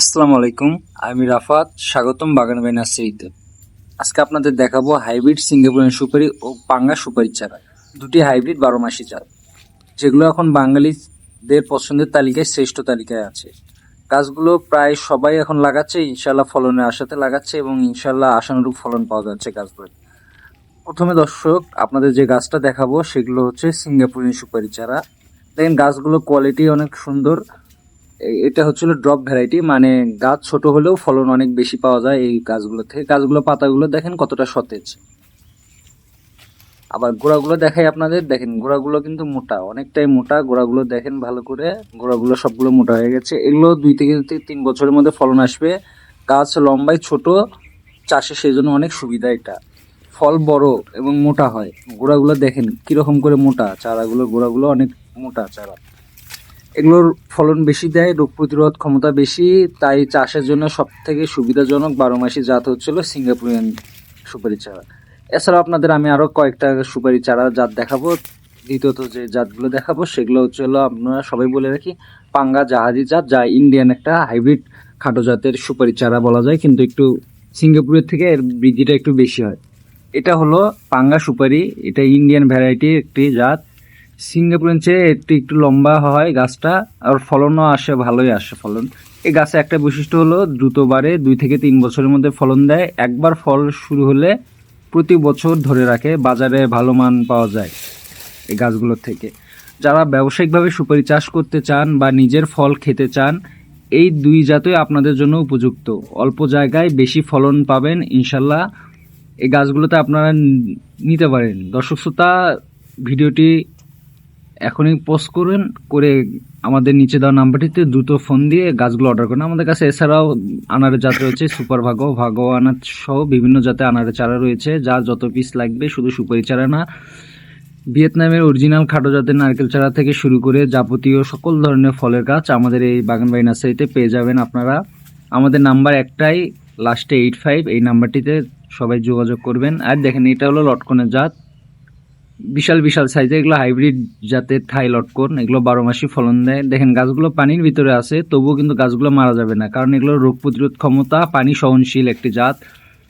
আসসালামু আলাইকুম, আমি রাফাত, স্বাগতম বাগান বাই নার্সারিতে। আজকে আপনাদের দেখাবো হাইব্রিড সিঙ্গাপুরিয়ান সুপারি ও পাঙ্গা সুপারি চারা। দুটি হাইব্রিড বারো মাসি চারা, যেগুলো এখন বাঙালিদের পছন্দের তালিকায় শ্রেষ্ঠ তালিকায় আছে। গাছগুলো প্রায় সবাই এখন লাগাচ্ছে ইনশাল্লাহ ফলনের আশাতে লাগাচ্ছে এবং ইনশাল্লাহ আশানুরূপ ফলন পাওয়া যাচ্ছে গাছগুলো প্রথমে দর্শক, আপনাদের যে গাছটা দেখাবো, সেগুলো হচ্ছে সিঙ্গাপুরিয়ান সুপারি চারা। দেখেন গাছগুলো কোয়ালিটি অনেক সুন্দর। এটা হচ্ছিল ড্রপ ভ্যারাইটি মানে গাছ ছোট হলেও ফলন অনেক বেশি পাওয়া যায় এই গাছগুলো থেকে। গাছগুলো, পাতাগুলো দেখেন কতটা সতেজ। আবার গোড়াগুলো দেখাই আপনাদের। দেখেন গোড়াগুলো কিন্তু মোটা, অনেকটাই মোটা। গোড়াগুলো দেখেন ভালো করে। গোড়াগুলো সবগুলো মোটা হয়ে গেছে। এগুলো দুই থেকে তিন বছরের মধ্যে ফলন আসবে। গাছ লম্বায় ছোট, চাষে সেই জন্য অনেক সুবিধা এটা। ফল বড় এবং মোটা হয়। গোড়াগুলো দেখেন কীরকম করে মোটা। চারাগুলো, গোড়াগুলো অনেক মোটা চারা। এগুলোর ফলন বেশি দেয়, রোগ প্রতিরোধ ক্ষমতা বেশি, তাই চাষের জন্য সব থেকে সুবিধাজনক বারো মাসি জাত হচ্ছিল সিঙ্গাপুরিয়ান সুপারি চারা। এছাড়াও আপনাদের আমি আরও কয়েকটা সুপারি চারা জাত দেখাবো। দ্বিতীয়ত যে জাতগুলো দেখাবো, সেগুলো হচ্ছে হলো আপনারা সবাই বলে রাখি, পাঙ্গা জাহাজি জাত, যা ইন্ডিয়ান একটা হাইব্রিড খাটো জাতের সুপারি চারা বলা যায়, কিন্তু একটু সিঙ্গাপুরের থেকে এর বৃদ্ধিটা একটু বেশি হয়। এটা হলো পাঙ্গা সুপারি, এটা ইন্ডিয়ান ভ্যারাইটির একটি জাত। সিঙ্গাপুরের চেয়ে একটু একটু লম্বা হয় গাছটা, আর ফলনও আসে, ভালোই আসে ফলন। এই গাছে একটা বৈশিষ্ট্য হলো দ্রুত বাড়ে দুই থেকে তিন বছরের মধ্যে ফলন দেয়। একবার ফল শুরু হলে প্রতি বছর ধরে রাখে, বাজারে ভালো মান পাওয়া যায় এই গাছগুলোর থেকে। যারা ব্যবসায়িকভাবে সুপারি চাষ করতে চান বা নিজের ফল খেতে চান, এই দুই জাতই আপনাদের জন্য উপযুক্ত। অল্প জায়গায় বেশি ফলন পাবেন, ইনশাল্লাহ এই গাছগুলোতে আপনারা নিতে পারেন। দর্শক শ্রোতা, ভিডিওটি এখনই পোস্ট করুন করে আমাদের নিচে দেওয়া নাম্বারটিতে দ্রুত ফোন দিয়ে গাছগুলো অর্ডার করুন। আমাদের কাছে এছাড়াও আনারের জাত রয়েছে সুপার ভাগো ভাগো আনার সহ বিভিন্ন জাতে আনারের চারা রয়েছে যার যত পিস লাগবে শুধু সুপারি চারা না। ভিয়েতনামের অরিজিনাল খাটো জাতের নারকেল চারা থেকে শুরু করে যাবতীয় সকল ধরনের ফলের গাছ আমাদের এই বাগানবাড়ি নার্সারিতে পেয়ে যাবেন আপনারা। আমাদের নাম্বার একটাই লাস্টে এইট ফাইভ এই নাম্বারটিতে সবাই যোগাযোগ করবেন। আর দেখেন, এটা হলো লটকনের জাত। বিশাল বিশাল সাইজের এগুলো হাইব্রিড জাতের থাই লটকন, এগুলো বারো মাসই ফলন দেয়। দেখেন, গাছগুলো পানির ভিতরে আছে, তবুও কিন্তু গাছগুলো মারা যাবে না, কারণ এগুলো রোগ প্রতিরোধ ক্ষমতা পানি সহনশীল একটি জাত।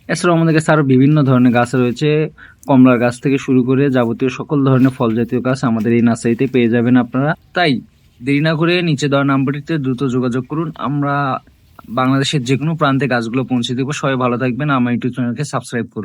এছাড়াও আমাদের কাছে আরও বিভিন্ন ধরনের গাছ রয়েছে, কমলার গাছ থেকে শুরু করে যাবতীয় সকল ধরনের ফল জাতীয় গাছ আমাদের এই নার্সারিতে পেয়ে যাবেন আপনারা। তাই দেরি না করে নিচে দেওয়া নাম্বারটিতে দ্রুত যোগাযোগ করুন, আমরা বাংলাদেশের যে কোনো প্রান্তে গাছগুলো পৌঁছে দেবো। সবাই ভালো থাকবেন, আমার ইউটিউব চ্যানেলকে সাবস্ক্রাইব করুন।